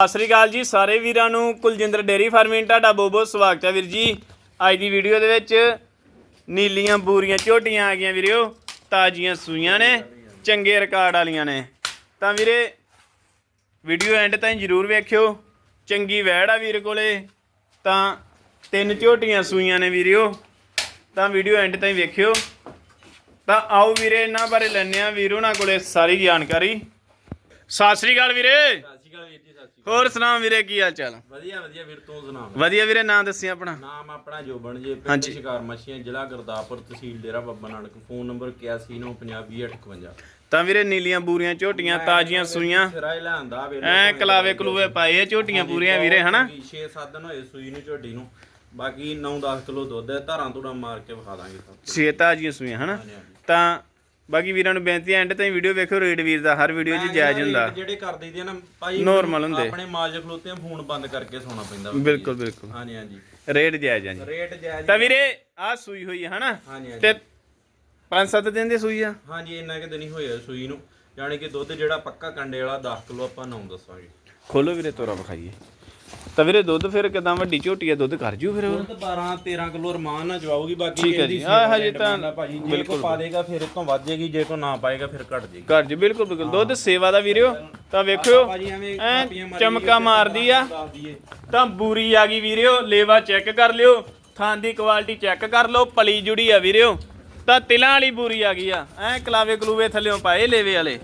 ਸਤਿ ਸ੍ਰੀ ਅਕਾਲ ਜੀ ਸਾਰੇ ਵੀਰਾਂ ਨੂੰ। ਕੁਲਜਿੰਦਰ ਡੇਰੀ ਫਾਰਮਿੰਗ, ਤੁਹਾਡਾ ਬਹੁਤ ਬਹੁਤ ਸਵਾਗਤ ਹੈ ਵੀਰ ਜੀ। ਅੱਜ ਦੀ ਵੀਡੀਓ ਦੇ ਵਿੱਚ ਨੀਲੀਆਂ ਬੂਰੀਆਂ ਝੋਟੀਆਂ ਆ ਗਈਆਂ ਵੀਰਿਓ, ਤਾਜ਼ੀਆਂ ਸੂਈਆਂ ਨੇ, ਚੰਗੇ ਰਿਕਾਰਡ ਵਾਲੀਆਂ ਨੇ। ਤਾਂ ਵੀਰੇ ਵੀਡੀਓ ਐਂਡ ਤਾਈਂ ਜਰੂਰ ਵੇਖਿਓ। ਚੰਗੀ ਵੈੜ ਆ ਵੀਰ ਕੋਲੇ। ਤਾਂ ਤਿੰਨ ਝੋਟੀਆਂ ਸੂਈਆਂ ਨੇ ਵੀਰਿਓ। ਤਾਂ ਵੀਡੀਓ ਐਂਡ ਤਾਈਂ ਵੇਖਿਓ। ਤਾਂ ਆਓ ਵੀਰੇ, ਇਹਨਾਂ ਬਾਰੇ ਲੈਣੇ ਆ ਵੀਰੋ ਉਹਨਾਂ ਕੋਲੇ ਸਾਰੀ ਜਾਣਕਾਰੀ। ਸਤਿ ਸ੍ਰੀ ਅਕਾਲ ਵੀਰੇ। ਅਕਾਲ ਵੀਰ ਜੀ ਸਤਿ ਸ਼੍ਰੀ ਹੋਰ ਸੁਣਾਓ ਵੀਰੇ ਕੀ ਹਾਲ ਚਾਲ? ਵਧੀਆ ਵਧੀਆ ਵੀਰ ਤੂੰ ਸੁਣਾ ਵਧੀਆ ਵੀਰੇ ਨਾਂ ਦੱਸੀ ਆਪਣਾ। ਨਾਮ ਆਪਣਾ ਜੋਬਨ ਜੀ ਪਿੰਡ ਹਾਂਜੀ। ਸ਼ਿਕਾਰ ਮੱਛੀਆਂ ਜ਼ਿਲ੍ਹਾ ਗੁਰਦਾਸਪੁਰ ਤਹਿਸੀਲ ਡੇਰਾ ਬੱਬਾ ਨਾਨਕ। ਫੋਨ ਨੰਬਰ 8195020851 ਤਾਂ ਵੀਰੇ ਨੀਲੀਆਂ ਬੂਰੀਆਂ ਝੋਟੀਆਂ ਤਾਜ਼ੀਆਂ ਸੂਈਆਂ। ਵੇ ਐ ਕਲਾਵੇ ਕਲੂਵੇ ਪਾਏ ਆ ਝੋਟੀਆਂ ਪੂਰੀਆਂ ਵੀਰੇ ਹਨਾ? 6-7 ਦਿਨ ਹੋਏ ਸੂਈ ਨੂੰ ਝੋਟੀ ਨੂੰ। ਬਾਕੀ 9-10 ਕਿਲੋ ਦੁੱਧ ਹੈ ਧਾਰਾਂ ਧੂੜਾਂ ਮਾਰ ਕੇ ਵਿਖਾ ਦਾਂਗੇ ਸਭ ਛੇ ਤਾਜ਼ੀਆਂ ਸੂਈਆਂ ਹਨਾ? ਹਾਂਜੀ, ਹਾਂਜੀ। ਤਾਂ ਬਾਕੀ ਵੀਰਾਂ ਨੂੰ ਬੇਨਤੀ ਐਂਡ ਤਾਈਂ ਵੀਡੀਓ ਵੇਖੋ ਰੇਡ ਵੀਰ ਦਾ ਹਰ ਵੀਡੀਓ 'ਚ ਜਾਇਜ਼ ਹੁੰਦਾ। ਜਿਹੜੇ ਕਰ ਦਈਦੇ ਨਾ ਭਾਈ Normal ਹੁੰਦੇ। ਆਪਣੇ ਮਾਲਕ ਖਲੋਤੇ ਆ ਫੋਨ ਬੰਦ ਕਰਕੇ ਸੌਣਾ ਪੈਂਦਾ ਵਾ। ਬਿਲਕੁਲ ਬਿਲਕੁਲ। ਹਾਂਜੀ ਹਾਂਜੀ। ਰੇਟ ਜਾਇਜ਼ ਆ ਜੀ। ਰੇਟ ਜਾਇਜ਼ ਤਾਂ ਵੀਰੇ ਆ ਸੂਈ ਹੋਈ ਹੈ ਹਨਾ? ਹਾਂਜੀ ਹਾਂਜੀ। ਤੇ 5-7 ਦਿਨ ਦੀ ਸੂਈ ਆ? ਹਾਂਜੀ ਇੰਨਾ ਕਿ ਦਿਨ ਹੀ ਹੋਇਆ ਸੂਈ ਨੂੰ। ਯਾਨੀ ਕਿ ਦੁੱਧ ਜਿਹੜਾ ਪੱਕਾ ਕੰਡੇ ਵਾਲਾ 10 ਕਿਲੋ ਆਪਾਂ ਨਾਮ ਦੱਸਾਂਗੇ। ਖੋਲੋ ਵੀਰੇ ਤੋਰਾ ਵਿਖਾਈਏ। ਤਾਂ ਵੀਰੇ ਦੁੱਧ ਫਿਰ ਕਿਦਾਂ ਵੱਡੀ ਝੋਟੀ ਆ ਦੁੱਧ ਕਰ ਜੂ ਫਿਰ ਉਹ? ਦੁੱਧ 12 13 ਕਿਲੋ ਰਮਾਨ ਨਾਲ ਜਵਾਉਗੀ ਬਾਕੀ ਠੀਕ ਹੈ ਜੀ। ਆਹ ਹਜੇ ਤਾਂ ਭਾਜੀ। ਜੇ ਬਿਲਕੁਲ। ਕੋ ਪਾ ਦੇਗਾ ਫਿਰ ਤੋਂ ਵੱਧ ਜਾਏਗੀ ਜੇ ਕੋ ਨਾ ਪਾਏਗਾ ਫਿਰ ਘਟ ਜਾਏਗੀ ਘਰ ਜੀ ਬਿਲਕੁਲ ਬਿਲਕੁਲ। ਦੁੱਧ ਸੇਵਾ ਦਾ ਵੀਰਿਓ ਤਾਂ ਵੇਖਿਓ। ਭਾਜੀ ਐਵੇਂ ਐਂ ਮਾਰੀ ਚਮਕਾ ਮਾਰਦੀ ਆ। ਦੱਸ ਦਈਏ। ਤਾਂ ਬੂਰੀ ਆ ਗਈ ਵੀਰਿਓ ਲੇਵਾ ਚੈੱਕ ਕਰ ਲਿਓ। ਥਾਂ ਦੀ ਕੁਆਲਿਟੀ ਚੈੱਕ ਕਰ ਲਓ ਪਲੀ ਜੁੜੀ ਆ ਵੀਰਿਓ। ਤਾਂ ਤਿਲਾਂ ਵਾਲੀ ਬੂਰੀ ਆ ਗਈ ਆ। ਐ ਕਲਾਵੇ ਕਲੂਵੇ ਥੱਲਿਓਂ ਪਾਏ ਲੇਵੇ ਵਾਲੇ।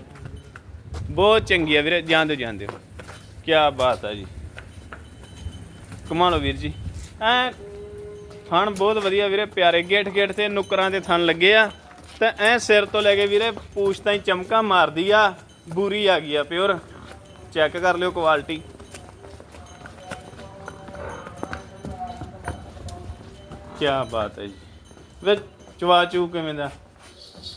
ਬਹੁਤ ਚੰਗੀ ਆ ਵੀਰੇ ਜਾਂਦੇ ਜਾਂਦੇ ਕੀ ਬਾਤ ਆ ਜੀ। ਕਮਾ ਲਓ ਵੀਰ ਜੀ। ਐ ਥਣ ਬਹੁਤ ਵਧੀਆ ਵੀਰੇ, ਪਿਆਰੇ ਗੇਟ ਗੇਟ ਤੇ ਨੁਕਰਾਂ 'ਤੇ ਥਣ ਲੱਗੇ ਆ। ਤਾਂ ਐ ਸਿਰ ਤੋਂ ਲੈ ਕੇ ਵੀਰੇ, ਪੂਛ ਤਾਈਂ ਚਮਕਾ ਮਾਰਦੀ ਆ, ਬੂਰੀ ਆ ਗਈ ਆ ਪਿਓਰ। ਚੈੱਕ ਕਰ ਲਿਓ ਕੁਆਲਿਟੀ। ਕੀ ਬਾਤ ਹੈ ਜੀ। ਵੇ ਚਵਾ ਚੂ ਕਿਵੇਂ ਦਾ?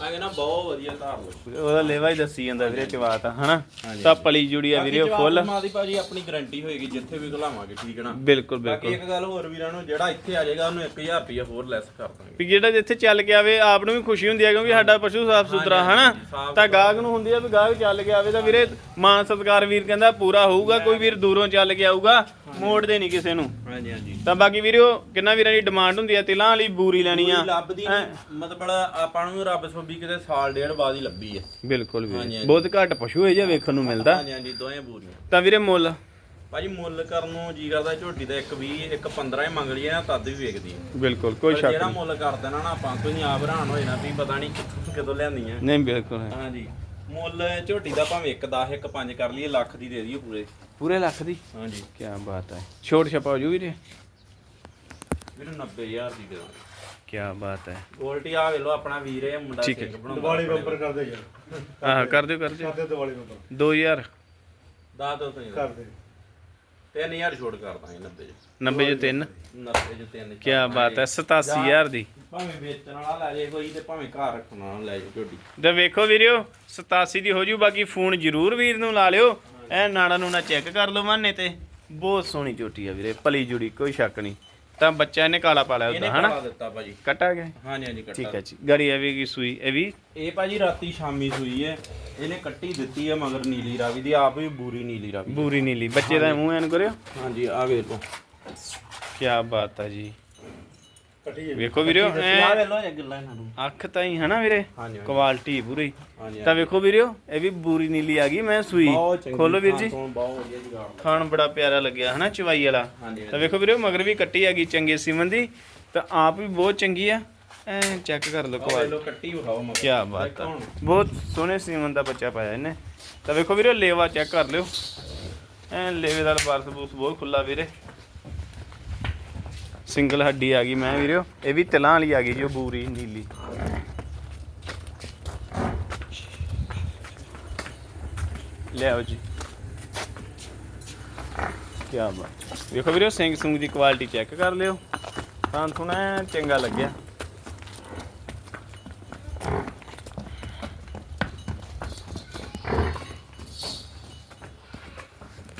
ਮੈਂ ਕਹਿੰਦਾ ਬਹੁਤ ਵਧੀਆ ਧਾਰ ਲੋ ਉਹਦਾ ਲੇਵਾ ਹੀ ਦੱਸੀ ਜਾਂਦਾ ਵੀਰੇ ਚਵਾ ਤਾਂ ਹਨਾ। ਤਾਂ ਪਲੀ ਜੁੜੀ ਆ ਵੀਰੇ ਫੁੱਲ। ਮਾਂ ਦੀ ਭਾਜੀ ਆਪਣੀ ਗਾਰੰਟੀ ਹੋਏਗੀ ਜਿੱਥੇ ਵੀ ਘਲਾਵਾਂਗੇ ਠੀਕ ਹੈ ਨਾ? ਬਿਲਕੁਲ ਬਾਕੀ ਬਿਲਕੁਲ। ਇੱਕ ਗੱਲ ਹੋਰ ਵੀਰਾਂ ਨੂੰ ਜਿਹੜਾ ਇੱਥੇ ਆ ਜਾਏਗਾ ਉਹਨੂੰ 1000 ਰੁਪਏ ਹੋਰ ਲੈਸ ਕਰ ਦਾਂਗੇ। ਵੀ ਜਿਹੜਾ ਜਿੱਥੇ ਚੱਲ ਕੇ ਆਵੇ ਆਪ ਨੂੰ ਵੀ ਖੁਸ਼ੀ ਹੁੰਦੀ ਹੈ ਕਿਉਂਕਿ ਸਾਡਾ ਪਸ਼ੂ ਸਾਫ਼ ਸੁਥਰਾ ਹਨਾ? ਤਾਂ ਗਾਹਕ ਨੂੰ ਹੁੰਦੀ ਆ ਵੀ ਗਾਹਕ ਚੱਲ ਕੇ ਆਵੇ ਤਾਂ ਵੀਰੇ ਮਾਨ ਸਤਕਾਰ ਵੀਰ ਕਹਿੰਦਾ ਪੂਰਾ ਹੋਊਗਾ ਕੋਈ ਵੀਰ ਦੂਰੋਂ ਚੱਲ ਕੇ ਆਊਗਾ ਮੋੜਦੇ ਨਹੀਂ ਕਿਸੇ ਨੂੰ। ਹਾਂਜੀ ਹਾਂਜੀ। ਤਾਂ ਬਾਕੀ ਵੀਰੋ ਕਿੰਨਾ ਵੀਰਾਂ ਦੀ ਡਿਮਾਂਡ ਹੁੰਦੀ ਆ ਤਿਲਾਂ ਵਾਲੀ ਬੂਰੀ ਲੈਣੀ ਆ। ਲੱਭਦੀ ਮਤਲਬ ਆਪਾਂ ਨੂੰ ਰੱਬ ਸੋਬੀ ਕਿਤੇ ਸਾਲ ਡੇਢ ਬਾਅਦ ਹੀ ਲੱਭੀ ਹੈ ਬਿਲਕੁਲ ਹਾਂਜੀ, ਵੀਰੇ। ਹਾਂਜੀ। ਬਹੁਤ ਘੱਟ ਪਸ਼ੂ ਹੈ ਜੇ ਵੇਖਣ ਨੂੰ ਮਿਲਦਾ। ਹਾਂਜੀ ਹਾਂਜੀ ਦੋਵੇਂ ਬੂਰੀਆਂ। ਤਾਂ ਵੀਰੇ ਮੁੱਲ? ਭਾਜੀ ਮੁੱਲ ਕਰਨ ਨੂੰ ਜੀ ਕਰਦਾ ਝੋਟੀ ਦਾ ਇੱਕ 20 ਇੱਕ 15 ਹੀ ਮੰਗ ਲਈਏ ਨਾ ਤਦ ਵੀ ਵੇਖਦੀ ਹੈ ਬਿਲਕੁਲ ਕੋਈ ਪਰ ਸ਼ੱਕ ਜਿਹੜਾ ਨਹੀਂ। ਮੁੱਲ ਕਰ ਦੇਣਾ ਨਾ ਆਪਾਂ ਨਹੀਂ ਆਪ ਹੈਰਾਨ ਹੋਏ ਨਾ ਵੀ ਪਤਾ ਨਹੀਂ ਕਿੱਥੋਂ ਕਦੋਂ ਲਿਆਂਦੀਆਂ ਨਹੀਂ ਬਿਲਕੁਲ ਹੈ। ਹਾਂਜੀ। ਮੁੱਲ ਝੋਟੀ ਦਾ ਭਾਵੇਂ 1 10 ਇੱਕ 5 ਕਰ ਲਈਏ ਲੱਖ ਦੀ ਦੇ ਦਈਏ ਪੂਰੇ। ਪੂਰੇ ਲੱਖ ਦੀ? ਹਾਂਜੀ। ਕੀ ਬਾਤ ਹੈ। ਛੋਟ ਛਪਾ ਹੋ ਜੂ ਵੀਰੇ। ਵੀਰ 90000 ਦੀ ਦੇ ਦਾਂਗੇ ਕੀ ਬਾਤ ਹੈ। ਗੋਲਟੀ ਆ ਵੇਲੋ ਆਪਣਾ ਵੀਰ ਹੈ ਮੁੰਡਾ ਠੀਕ ਹੈ। ਸਿੰਘ ਬਣਾਉਂਦਾ ਦੀਵਾਲੀ ਬੰਪਰ ਕਰਦੇ ਯਾਰ। ਆਹ ਕਰ ਦਿਓ ਕਰ ਦਿਓ। ਕਰਦੇ ਦੀਵਾਲੀ ਬੰਪਰ 2000 ਦਾ ਦੋ ਤੋਂ ਕਰਦੇ। 3000 ਛੋੜ ਕਰ ਦਾਂਗੇ 90 ਚ। 90 ਜੋ 3 90 ਚ 3 ਕੀ ਬਾਤ ਹੈ 87000 ਦੀ। ਭਾਵੇਂ ਵੇਚਣ ਵਾਲਾ ਲੈ ਜੇ ਕੋਈ ਤੇ ਭਾਵੇਂ ਘਰ ਰੱਖਣ ਵਾਲਾ ਲੈ ਜੇ ਝੋਟੀ ਤੇ ਵੇਖੋ ਵੀਰਿਓ 87 ਦੀ ਹੋ ਜੂ ਬਾਕੀ ਫੋਨ ਜ਼ਰੂਰ ਵੀਰ ਨੂੰ ਲਾ ਲਿਓ। ਐ ਨਾੜਾ ਨੂੰ ਨਾ ਚੈੱਕ ਕਰ ਲਓ ਮਾਨੇ ਤੇ ਬਹੁਤ ਸੋਹਣੀ ਝੋਟੀ ਆ ਵੀਰੇ ਪਲੀ ਜੁੜੀ ਕੋਈ ਸ਼ੱਕ ਨਹੀਂ। ਤਾਂ ਬੱਚਾ ਇਹਨੇ ਕਾਲਾ ਪਾ ਲਿਆ ਇਹਨੇ ਉਹਦਾ ਹਨਾ? ਕਰਾ ਦਿੱਤਾ ਭਾਜੀ। ਕਟਾ ਗਿਆ? ਹਾਂਜੀ ਹਾਂਜੀ ਕੱਟਾ। ਠੀਕ ਹੈ ਜੀ। ਗੜੀ ਇਹ ਕੀ ਸੂਈ ਇਹ ਵੀ? ਇਹ ਭਾਜੀ ਰਾਤੀ ਸ਼ਾਮੀ ਸੂਈ ਹੈ। ਇਹਨੇ ਕੱਟੀ ਦਿੱਤੀ ਹੈ ਮਗਰ ਨੀਲੀ ਰਾਵੀ ਦੀ ਆਪ ਵੀ ਬੂਰੀ ਨੀਲੀ ਰਾਵੀ। ਬੂਰੀ ਨੀਲੀ। ਬੱਚੇ ਦਾ ਮੂੰਹ ਐਨ ਕਰਿਓ। ਹਾਂਜੀ ਆ ਵੇਖ। ਲਓ ਕੀ ਬਾਤ ਆ ਜੀ। ਕੱਟੀ ਵੇਖੋ ਵੀਰਿਓ ਆ ਲਓ ਇਹ ਗੱਲਾਂ ਇਹਨਾਂ ਨੂੰ। ਅੱਖ ਤਾਂ ਹੀ ਹਨਾ ਵੀਰੇ ਹਾਂਜੀ ਹਾਂਜੀ। ਕੁਆਲਿਟੀ ਪੂਰੀ। ਹਾਂਜੀ ਤਾਂ ਵੇਖੋ ਵੀਰਿਓ ਇਹ ਵੀ ਬੂਰੀ ਨੀਲੀ ਆ ਗਈ ਮੈਂ ਸੂਈ। ਬਹੁਤ ਚੰਗੀ ਖੋਲੋ ਵੀਰ ਜੀ। ਥਾਂ ਤੋਂ ਬਹੁਤ ਵਧੀਆ ਜੁਗਾੜ। ਖਾਣ ਬੜਾ ਪਿਆਰਾ ਲੱਗਿਆ ਹਨਾ ਚਵਾਈ ਵਾਲਾ। ਹਾਂਜੀ ਤਾਂ ਵੇਖੋ ਵੀਰੇ ਮਗਰ ਵੀ ਕੱਟੀ ਹੈਗੀ ਚੰਗੇ ਸਿਮਨ ਦੀ ਤਾਂ ਆਪ ਵੀ ਬਹੁਤ ਚੰਗੀ ਆ। ਐ ਚੈੱਕ ਕਰ ਲਓ ਕੁਆਲਿਟੀ ਲਓ ਕੱਟੀ ਵਿਖਾਓ ਮਗਰ। ਕੀ ਬਾਤ ਆ। ਬਹੁਤ ਸੋਹਣੇ ਸਿਮਨ ਦਾ ਬੱਚਾ ਪਾਇਆ ਇਹਨੇ। ਤਾਂ ਵੇਖੋ ਵੀਰੇ ਲੇਵਾ ਚੈੱਕ ਕਰ ਲਿਓ। ਐ ਲੇਵੇ ਦਾ ਪਾਰਸ ਬੂਸ ਬਹੁਤ ਖੁੱਲਾ ਵੀਰੇ। ਸਿੰਗਲ ਹੱਡੀ ਆ ਗਈ ਮੈਂ ਵੀਰਿਓ, ਇਹ ਵੀ ਤਿਲਾਂ ਵਾਲੀ ਆ ਗਈ ਜੀ, ਉਹ ਬੂਰੀ, ਨੀਲੀ। ਲਿਆਓ ਜੀ। ਕੀ ਬਾਤ। ਵੇਖੋ ਵੀਰੋ ਸਿੰਗ ਸੁੰਗ ਦੀ ਕੁਆਲਿਟੀ ਚੈੱਕ ਕਰ ਲਿਓ। ਤਾਂ ਥੋੜਾ ਚੰਗਾ ਲੱਗਿਆ।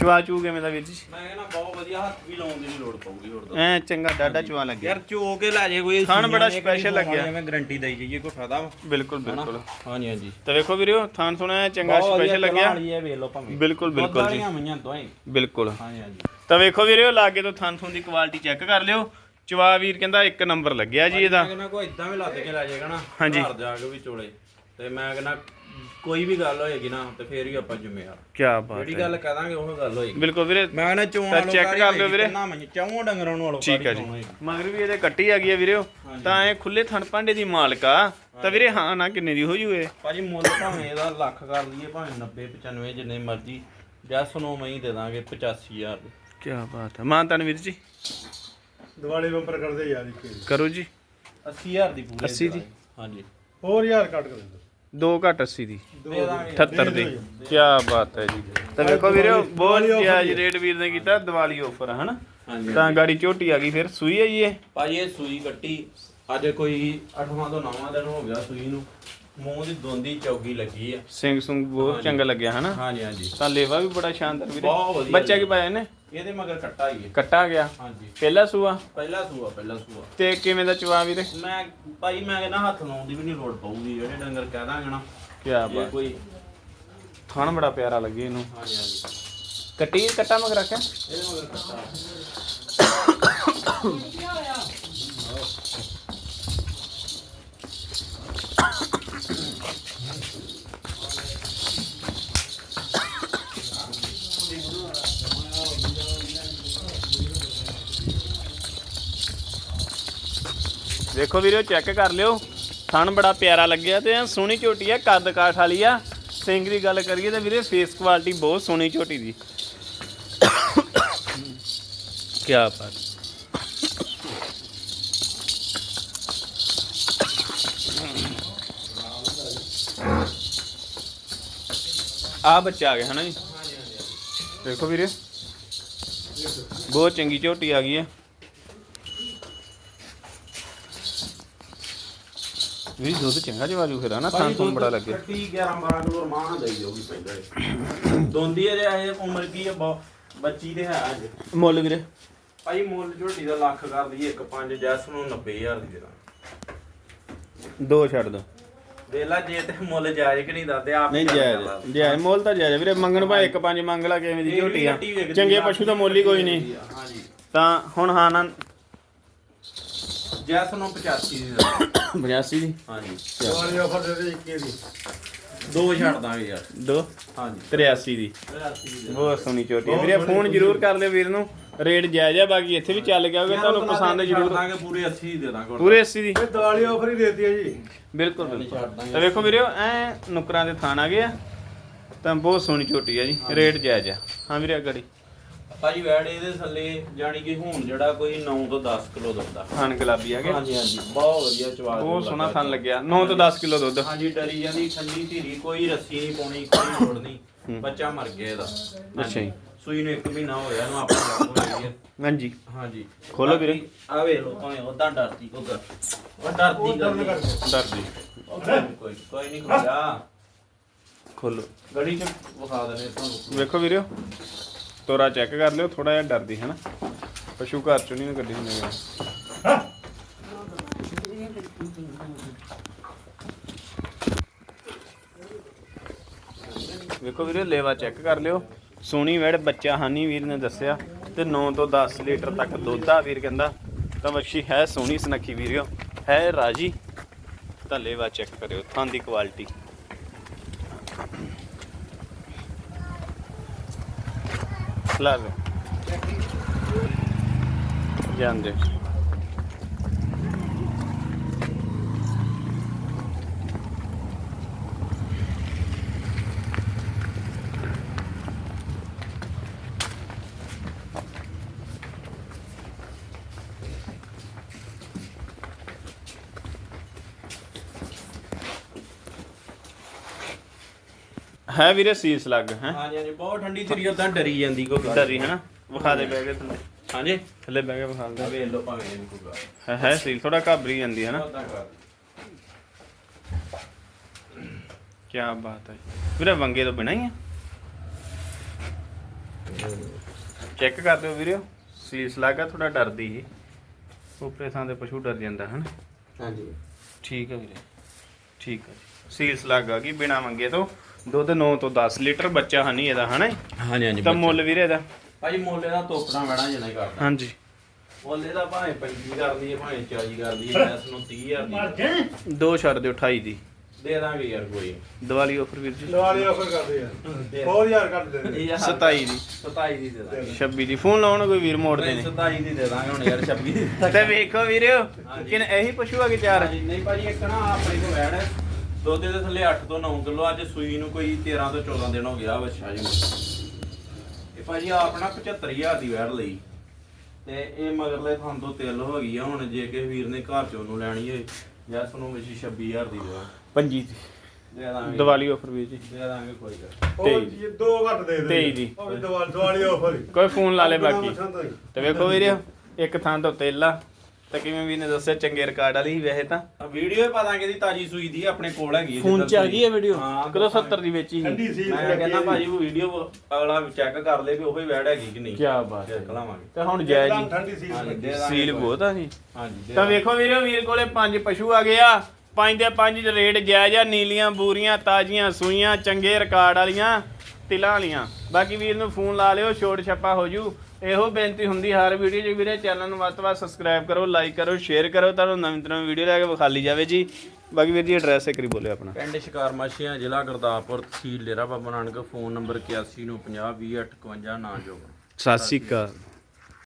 ਚਵਾ ਚੂ ਕਿਵੇਂ ਦਾ ਵੀਰ ਜੀ? ਮੈਂ ਕਹਿੰਦਾ ਬਹੁਤ ਵਧੀਆ ਹੱਥ ਵੀ ਲਾਉਣ ਦੀ ਨਹੀਂ ਲੋੜ ਪਊਗੀ ਹੋਰ ਤਾਂ। ਐ ਚੰਗਾ ਡਾਡਾ ਚਵਾ ਲੱਗਿਆ ਯਾਰ ਚੋ ਕੇ ਲੈ ਜੇ ਕੋਈ ਖਾਣ ਬੜਾ ਕੋਈ ਲੱਗਿਆ। ਐਵੇਂ ਗਾਰੰਟੀ ਦੇਈ ਜਾਈਏ ਕੋਈ ਫਾਇਦਾ ਵਾ। ਬਿਲਕੁਲ? ਬਿਲਕੁਲ। ਹਾਂਜੀ ਹਾਂਜੀ। ਤਾਂ ਵੇਖੋ ਵੀਰਿਓ ਥਾਨ ਸੁਣਿਆ ਚੰਗਾ ਸਪੈਸ਼ਲ ਲੱਗਿਆ। ਬਿਲਕੁਲ ਬਿਲਕੁਲ ਜੀ। ਬਿਲਕੁਲ। ਹਾਂਜੀ ਹਾਂਜੀ। ਤਾਂ ਵੇਖੋ ਵੀਰਿਓ ਲਾਗੇ ਤੋਂ ਥਾਨ ਥੂਨ ਦੀ ਕੁਆਲਿਟੀ ਚੈੱਕ ਕਰ ਲਿਓ। ਚਵਾ ਵੀਰ ਕਹਿੰਦਾ ਇੱਕ ਨੰਬਰ ਲੱਗਿਆ ਜੀ ਇਹਦਾ। ਕਹਿੰਦਾ ਕੋਈ ਇਦਾਂ ਵੀ ਲੱਦ ਕੇ ਲੈ ਜਾਏਗਾ ਨਾ। ਹਾਂਜੀ। ਘਰ ਜਾ ਕੇ ਵੀ ਚੋਲੇ। ਤੇ ਮੈਂ ਕਹਿੰਦਾ ਕੋਈ ਵੀ ਗੱਲ ਹੋਏਗੀ ਨਾ ਤੇ ਫੇਰ ਹੀ ਆਪਾਂ ਜ਼ਿੰਮੇਵਾਰ ਕੀ ਬਾਤ ਜਿਹੜੀ ਹੈ। ਗੱਲ ਕਹਾਂਗੇ ਉਹ ਗੱਲ ਹੋਏਗੀ। ਬਿਲਕੁਲ ਵੀਰੇ ਮੈਂ ਕਹਿੰਦਾ ਚੋਣ ਤਾਂ ਵਾਲੋ check ਕਰ ਲਿਓ ਵੀਰੇ। ਨਾ ਮੈਂ ਚੌਂ ਡੰਗਰਾਂ ਨੂੰ ਵਾਲੋ ਠੀਕ ਹੈ ਜੀ। ਮਗਰ ਵੀ ਇਹਦੇ ਕੱਟੀ ਆ ਗਈ ਹੈ ਵੀਰਿਓ ਤਾਂ ਇਹ ਖੁੱਲੇ ਥਣ ਭਾਂਡੇ ਦੀ ਮਾਲਕ ਤਾਂ ਵੀਰੇ ਹਾਂ ਨਾ ਕਿੰਨੇ ਦੀ ਹੋ ਜੂ ਇਹ? ਭਾਜੀ ਮੁੱਲ ਭਾਵੇਂ ਇਹਦਾ ਲੱਖ ਕਰ ਲਈਏ ਭਾਵੇਂ 90 95 ਜਿੰਨੇ ਮਰਜ਼ੀ। ਜੈਸ ਨੂੰ ਮੈਂ ਹੀ ਦੇ ਦਾਂਗੇ 85000 ਦੇ। ਕੀ ਬਾਤ ਹੈ। ਮਾਂ ਤਨਵੀਰ ਜੀ। ਦਿਵਾਲੀ ਬੰਪਰ ਕਰਦੇ ਯਾਰ ਇੱਕ। ਕਰੋ ਜੀ। 80000 ਦੀ ਪੂਰੀ 80 ਦੀ? ਹਾਂਜੀ। ਹੋਰ ਯਾਰ ਕੱਟ ਕਰ ਦਿੰਦਾ। 2 ਘੱਟ 80 ਦੀ। ਦੇ ਦਾਂਗੇ 78 ਦੀ। ਕੀ ਬਾਤ ਹੈ ਜੀ। ਤਾਂ ਵੇਖੋ ਵੀਰਿਓ ਬਹੁਤ ਜਾਇਜ਼ ਰੇਟ ਵੀਰ ਨੇ ਕੀਤਾ ਦੀਵਾਲੀ ਆਫਰ ਹਨਾ? ਤਾਂ ਗਾੜੀ ਝੋਟੀ ਆ ਗਈ ਫਿਰ ਸੂਈ ਹੈ ਜੀ ਇਹ? ਭਾਜੀ ਇਹ ਸੂਈ ਕੱਟੀ ਅੱਜ ਕੋਈ 8ਵਾਂ ਤੋਂ 9ਵਾਂ ਦਿਨ ਹੋ ਗਿਆ ਸੂਈ ਨੂੰ। ਮੂੰਹ ਦੀ ਦੋਂਦੀ ਚੌਗੀ ਲੱਗੀ ਆ। ਸਿੰਘ ਸੁੰਗ ਬਹੁਤ ਚੰਗਾ ਲੱਗਿਆ ਹਨਾ? ਹਾਂਜੀ ਹਾਂਜੀ। ਤਾਂ ਲੇਵਾ ਵੀ ਬੜਾ ਸ਼ਾਨਦਾਰ ਵੀਰੇ। ਬੱਚਾ ਕੀ ਪਾਇਆ ਨੇ ਇਹਦੇ ਮਗਰ ਕੱਟਾ ਹੀ ਹੈ ਕੱਟਾ ਗਿਆ? ਹਾਂਜੀ। ਪਹਿਲਾ ਸੂਆ? ਪਹਿਲਾ ਸੂਆ ਪਹਿਲਾ ਸੂਆ। ਤੇ ਕਿਵੇਂ ਦਾ ਚਵਾ ਵੀਰੇ? ਮੈਂ ਭਾਈ ਮੈਂ ਕਹਿੰਦਾ ਹੱਥ ਲਾਉਣ ਦੀ ਵੀ ਨਹੀਂ ਲੋੜ ਪਊਗੀ ਜਿਹੜੇ ਡੰਗਰ ਕਹਿ ਦਾਂਗੇ ਨਾ। ਕੀ ਬਾਤ। ਕੋਈ ਥਣ ਬੜਾ ਪਿਆਰਾ ਲੱਗੇ ਇਹਨੂੰ। ਹਾਂਜੀ ਹਾਂਜੀ। ਕੱਟੀ ਕੱਟਾ ਮਗਰ ਰੱਖਿਆ? ਇਹਦੇ ਮਗਰ ਕੱਟਾ। ਦੇਖੋ ਵੀਰੋ ਚੈੱਕ ਕਰ ਲਿਓ। ਥਣ ਬੜਾ ਪਿਆਰਾ ਲੱਗਿਆ ਤੇ ਸੋਹਣੀ ਝੋਟੀ ਆ, ਕੱਦ ਕਾਠ ਵਾਲੀ ਆ। ਸਿੰਘ ਦੀ ਗੱਲ ਕਰੀਏ ਤਾਂ ਵੀਰੇ ਫੇਸ ਕੁਆਲਿਟੀ ਬਹੁਤ ਸੋਹਣੀ ਝੋਟੀ ਦੀ। ਕੀ ਬਾਤ। ਆ ਬੱਚਾ ਆ ਗਿਆ, ਹਨਾ ਜੀ? ਦੇਖੋ ਵੀਰੇ, ਬਹੁਤ ਚੰਗੀ ਝੋਟੀ ਆ ਗਈ ਹੈ ਵੀ ਦੁੱਧ ਚੰਗਾ ਜਵਾਜੂ ਫਿਰ ਹਨਾ? ਥਾਂ ਤੋਂ ਬੜਾ ਲੱਗੇ ਕੱਟੀ 11 12 ਕਿਲੋ ਰਮਾਨ ਦੇਈ ਜਾਊਗੀ ਪਹਿਲਾਂ ਦੋਂਦੀ ਅਜੇ ਇਹ ਉਮਰ ਕੀ ਹੈ ਬੱਚੀ ਤੇ ਹੈ ਅਜੇ। ਮੁੱਲ ਵੀਰੇ? ਭਾਈ ਮੁੱਲ ਝੋਟੀ ਦਾ ਲੱਖ ਕਰ ਦਈਏ ਇੱਕ ਪੰਜ ਜੈਸ ਨੂੰ 90000 ਦੀ ਦੇ ਦਾਂ ਛੱਡ ਦੋ। ਵੇਲਾ ਜੇ ਤੇ ਮੁੱਲ ਜਾਇਜ਼ ਕਿ ਨਹੀਂ ਦੱਸਦੇ ਆਪ ਨਹੀਂ ਹੀ ਗੱਲ ਕਰ ਲਾ। ਜਾਇਜ਼ ਜਾਇਜ਼ ਮੁੱਲ ਤਾਂ ਜਾਇਜ਼ ਵੀਰੇ। ਮੰਗਣ ਮੰਗ ਲਾ ਕਿਵੇਂ ਦੀ ਝੋਟੀ ਆ। ਵੇਖਦੀ ਚੰਗੇ ਪਸ਼ੂ ਦਾ ਮੁੱਲ ਹੀ ਕੋਈ ਨਹੀਂ। ਹਾਂਜੀ। ਤਾਂ ਹੁਣ ਹਾਂ ਨਾ ਜੈਸ ਨੂੰ 85 ਦੀ ਦੇ। ਦਾਂ। 85 ਦੀ ਹਾਂਜੀ ਦਿਵਾਲੀ ਆਫਰ ਦੇ ਦੇ ਹੀ ਦੀ। ਦੋ ਛੱਡ ਦਾਂਗੇ ਯਾਰ। ਦੋ? ਹਾਂਜੀ। 83 ਦੀ। 83 ਦੀ। ਬਹੁਤ ਸੋਹਣੀ ਝੋਟੀ ਆ ਵੀਰੇ ਫੋਨ ਜ਼ਰੂਰ ਕਰ ਲਿਓ ਵੀਰ ਨੂੰ। ਰੇਟ ਜਾਇਜ਼ ਆ ਬਾਕੀ ਇੱਥੇ ਵੀ ਚੱਲ ਗਿਆ ਹੋਵੇ ਤੁਹਾਨੂੰ ਪਸੰਦ ਜ਼ਰੂਰ ਦਾਂਗੇ ਪੂਰੇ 80 ਦੀ ਦੇ ਦਾਂਗੇ ਪੂਰੇ 80 ਦੀ। ਇਹ ਦਿਵਾਲੀ ਆਫਰ ਹੀ ਦੇਤੀ ਹੈ ਜੀ। ਬਿਲਕੁਲ ਛੱਡ ਬਿਲਕੁਲ। ਦਾਂਗੇ। ਤਾਂ ਵੇਖੋ ਵੀਰੇ ਐ ਨੁਕਰਾਂ ਦੇ ਥਾਣ ਆ ਗਏ ਆ ਤਾਂ ਬਹੁਤ ਸੋਹਣੀ ਝੋਟੀ ਆ ਜੀ। ਰੇਟ ਜਾਇਜ਼ ਆ। ਹਾਂ ਵੀਰੇ ਅਗੜੀ ਭਾਜੀ ਵੈੜ ਇਹਦੇ ਥੱਲੇ ਜਾਣੀ ਕਿ ਹੁਣ ਜਿਹੜਾ ਕੋਈ 9 ਤੋਂ 10 ਕਿਲੋ ਦੁੱਧ ਆ। ਥਾਣ ਗੁਲਾਬੀ ਆ ਗਏ। ਹਾਂਜੀ ਹਾਂਜੀ। ਬਹੁਤ ਵਧੀਆ ਚਵਾ ਬਹੁਤ ਸੋਹਣਾ ਥਣ ਲੱਗਿਆ। 9 ਤੋਂ 10 ਕਿਲੋ ਦੁੱਧ। ਹਾਂਜੀ ਡਰੀ ਜਾਂਦੀ ਠੰਡੀ ਧੀਰੀ ਕੋਈ ਰੱਸੀ ਨਹੀਂ ਪਾਉਣੀ ਕੋਈ ਲੋੜ ਨਹੀਂ। ਬੱਚਾ ਮਰ ਗਿਆ ਇਹਦਾ। ਅੱਛਾ ਜੀ। ਸੂਈ ਨੂੰ 1 ਮਹੀਨਾ ਹੋਇਆ ਇਹਨੂੰ ਆਪਾਂ ਜਾਨ ਹੋਈ ਹੈ ਹਾਂਜੀ। ਹਾਂਜੀ। ਖੋਲੋ ਵੀਰੇ। ਆ ਵੇ ਲੋ ਭਾਵੇਂ ਉਦਾਂ ਡਰਦੀ ਉਧਰ ਉਹ ਡਰਦੀ ਕਰਦੀ ਡਰਦੀ। ਕੋਈ ਕੋਈ ਨਹੀਂ ਖੋਲਿਆ। ਖੋਲੋ। ਗੜੀ ਚ ਵਿਖਾ ਦਨੇ ਤੁਹਾਨੂੰ। ਵੇਖੋ ਵੀਰੇ। ਤੋਰਾ ਚੈੱਕ ਕਰ ਲਿਓ ਥੋੜਾ ਜਿਹਾ ਡਰਦੀ ਹੈ ਨਾ ਪਸ਼ੂ ਘਰ ਚੋਂ ਨਹੀਂ ਕੱਢੀ ਹੁੰਦੀ ਵੇਖੋ ਵੀਰੇ, ਲੇਵਾ ਚੈੱਕ ਕਰ ਲਿਓ। ਸੋਹਣੀ ਵੈੜ ਬੱਚਾ ਹਾਨੀ ਵੀਰ ਨੇ ਦੱਸਿਆ ਤੇ 9 ਤੋਂ 10 ਲੀਟਰ ਤੱਕ ਦੁੱਧ ਆ ਵੀਰ ਕਹਿੰਦਾ। ਤਾਂ ਵੱਛੀ ਹੈ ਸੋਹਣੀ ਸੁਨੱਖੀ ਵੀਰਿਓ, ਹੈ ਰਾਜੀ। ਤਾਂ ਲੇਵਾ ਚੈੱਕ ਕਰਿਓ, ਥਾਂ ਦੀ ਕੁਆਲਿਟੀ ਲਾ ਲਓ ਹੈ ਵੀਰੇ ਸੀਸ ਲੱਗ ਹੈ? ਹਾਂਜੀ ਹਾਂਜੀ ਬਹੁਤ ਠੰਡੀ ਧੀਰੀ ਉਦਾਂ ਡਰੀ ਜਾਂਦੀ ਕੋਈ ਗੱਲ ਡਰੀ ਹੈ ਨਾ ਵਿਖਾ ਦੇ ਬਹਿ ਕੇ ਥੱਲੇ। ਹਾਂਜੀ? ਥੱਲੇ ਬਹਿ ਕੇ ਵਿਖਾ ਦੇ। ਵੇਖ ਲੋ ਭਾਵੇਂ ਇਹ ਕੋਈ ਗੱਲ ਹੈ ਹੈ ਸੀਲ ਥੋੜਾ ਘਾਬਰੀ ਜਾਂਦੀ ਹੈ ਨਾ ਉਦਾਂ ਕਰ। ਕੀ ਬਾਤ ਹੈ ਵੀਰੇ ਵੰਗੇ ਤੋਂ ਬਿਨਾ ਹੀ ਆ ਚੈੱਕ ਕਰ ਦਿਓ ਵੀਰੇ ਸੀਸ ਲੱਗਾ ਥੋੜਾ ਡਰਦੀ ਸੀ ਉਪਰੇ ਥਾਂ ਤੇ ਪਸ਼ੂ ਡਰ ਜਾਂਦਾ ਹਨ? ਹਾਂਜੀ। ਠੀਕ ਹੈ ਵੀਰੇ ਠੀਕ ਹੈ ਸੀਸ ਲੱਗਾ ਗਈ ਬਿਨਾ ਮੰਗੇ ਤੋਂ? ਦੁੱਧ 9 ਤੋਂ 10 ਲੀਟਰ ਬੱਚਾ ਹਨੀ ਇਹਦਾ ਹਨਾ ਹਾਂਜੀ ਹਾਂਜੀ ਤਾਂ ਮੁੱਲ ਵੀਰੇ ਇਹਦਾ? ਭਾਜੀ ਮੁੱਲ ਦਾ ਤੋਪਣਾ ਵੜਾ ਜਨਾ ਹੀ ਕਰਦਾ। ਹਾਂਜੀ। ਮੁੱਲ ਇਹਦਾ ਭਾਵੇਂ 35 ਕਰਦੀ ਹੈ ਭਾਵੇਂ 40 ਕਰਦੀ ਹੈ ਇਸ ਨੂੰ 30000 ਦੀ ਦੋ ਛੱਡ ਦਿਓ 28 ਦੀ। ਦੇ ਦਾਂਗੇ ਯਾਰ ਕੋਈ। ਦੀਵਾਲੀ ਆਫਰ ਵੀਰ ਜੀ। ਦਿਵਾਲੀ ਆਫਰ ਕਰਦੇ ਯਾਰ 4000 ਕੱਟ ਦੇ ਦੇ। ਇਹ 27 ਦੀ। 27 ਦੀ ਦੇ ਦਾਂਗੇ। 26 ਦੀ। ਫੋਨ ਲਾਉਣ ਕੋਈ ਵੀਰ ਮੋੜਦੇ ਨਹੀਂ ਨੇ। 27 ਦੀ ਦੇ ਦਾਂਗੇ ਹੁਣ ਯਾਰ 26 ਦੀ। ਤੇ ਵੇਖੋ ਵੀਰੇ ਹਾਂਜੀ। ਕਿਨ ਇਹੀ ਪਸ਼ੂ ਆ ਕੇ ਚਾਰ? ਨਹੀਂ ਭਾਜੀ ਇੱਕ ਨਾ ਆਪਣੇ ਕੋਲ ਵੈੜ ਹੈ ਦੁੱਧ ਦੇ ਥੱਲੇ 8 ਤੋਂ 9 ਕਿਲੋ ਅੱਜ ਸੂਈ ਨੂੰ ਕੋਈ 13 ਤੋਂ 14 ਦਿਨ ਹੋ ਗਿਆ ਬੱਚਾ ਜੀ ਇਹ ਭਾਜੀ ਆਪਣਾ 75000 ਦੀ ਵੈੜ ਲਈ। ਤੇ ਇਹ ਮਗਰਲੇ ਥਾਂ ਤੋਂ ਤਿਲ ਹੋ ਗਈ ਆ ਹੁਣ ਜੇ ਕਿਸੇ ਵੀਰ ਨੇ ਘਰ ਚੋਂ ਨੂੰ ਲੈਣੀ ਹੋਏ ਜਾਂ ਤੁਹਾਨੂੰ ਵਿੱਚ 26000 ਦੀ ਦੇ ਪੰਜੀ ਦੀ। ਦੇ ਦਾਂਗੇ। ਦੀਵਾਲੀ ਆਫਰ ਵੀਰ ਜੀ। ਦੇ ਦਾਂਗੇ ਕੋਈ ਗੱਲ ਜੀ ਦੋ ਘੱਟ ਦੇ ਦੇ ਤੇਈ ਦੀ। ਉਹ ਵੀ ਦਿਵਾਲੀ ਦਿਵਾਲੀ ਆਫਰ ਕੋਈ ਫੋਨ ਲਾ ਲੈ ਬਾਕੀ। ਤੋਂ। ਤੇ ਵੇਖੋ ਵੀਰੇ ਇੱਕ ਥਾਂ ਤੋਂ ਤੇਲਾ ਤੇ ਕਿਵੇਂ ਵੀ ਨੇ ਦੱਸਿਆ ਚੰਗੇ ਰਿਕਾਰਡ ਵਾਲੀ ਸੀ ਵੈਸੇ ਤਾਂ। ਆ ਵੀਡੀਓ ਹੀ ਪਤਾ ਕਿਹਦੀ ਤਾਜੀ ਸੂਈ ਦੀ ਆਪਣੇ ਕੋਲ ਹੈਗੀ ਹੈ ਫੋਨ ਚ ਆ ਗਈ ਹੈ ਵੀਡੀਓ ਹਾਂ, ਕਦੋਂ 70 ਦੀ ਵੇਚੀ ਸੀ? ਠੰਡੀ ਸੀ ਮੈਂ ਕਹਿੰਦਾ ਭਾਜੀ ਉਹ ਵੀਡੀਓ ਅਗਲਾ ਚੈੱਕ ਕਰ ਲੇ ਵੀ ਉਹੀ ਵੈੜ ਹੈਗੀ ਕਿ ਨਹੀਂ। ਕੀ ਬਾਤ ਹੈ। ਚੈੱਕ ਲਾਵਾਂਗੇ ਤੇ ਹੁਣ ਜੈ ਠੰਡੀ ਸੀ ਦੇ ਸੀਲ। ਬਹੁਤ ਆ ਜੀ। ਹਾਂਜੀ ਦੇ ਤਾਂ। ਵੇਖੋ ਵੀਰੇ ਵੀਰ ਕੋਲੇ ਪੰਜ ਪਸ਼ੂ ਆ ਗਏ ਆ। ਪੰਜ ਦੇ ਪੰਜ ਰੇਟ ਜਾਇਜ਼ ਆ ਨੀਲੀਆਂ ਬੂਰੀਆਂ ਤਾਜ਼ੀਆਂ ਸੂਈਆਂ ਚੰਗੇ ਰਿਕਾਰਡ ਵਾਲੀਆਂ। ਤਿਲਾਂ ਵਾਲੀਆਂ। ਬਾਕੀ ਵੀਰ ਨੂੰ ਫੋਨ ਲਾ ਲਿਓ ਛੋਟ ਛੱਪਾ ਹੋ ਜੂ। ਇਹੋ ਬੇਨਤੀ ਹੁੰਦੀ ਹਰ ਵੀਡੀਓ 'ਚ ਵੀਰੇ ਚੈਨਲ ਨੂੰ ਵੱਧ ਤੋਂ ਵੱਧ ਸਬਸਕ੍ਰਾਈਬ ਕਰੋ ਲਾਈਕ ਕਰੋ ਸ਼ੇਅਰ ਕਰੋ ਤੁਹਾਨੂੰ ਨਵੀਂ ਤਰ੍ਹਾਂ ਵੀਡੀਓ ਲੈ ਕੇ ਵਿਖਾਲੀ ਜਾਵੇ ਜੀ। ਬਾਕੀ ਵੀਰ ਜੀ ਐਡਰੈਸ ਇੱਕ ਵਾਰੀ ਬੋਲਿਓ ਆਪਣਾ। ਪਿੰਡ ਸ਼ਿਕਾਰ ਮਾਸ਼ੀਆਂ ਜ਼ਿਲ੍ਹਾ ਗੁਰਦਾਸਪੁਰ ਤਹਿਸੀਲ ਡੇਰਾ ਬਾਬਾ ਨਾਨਕ ਫੋਨ ਨੰਬਰ 81 ਨੂੰ 50 20 58 ਨਾ ਜੋ ਸਤਿ ਸ਼੍ਰੀ ਅਕਾਲ।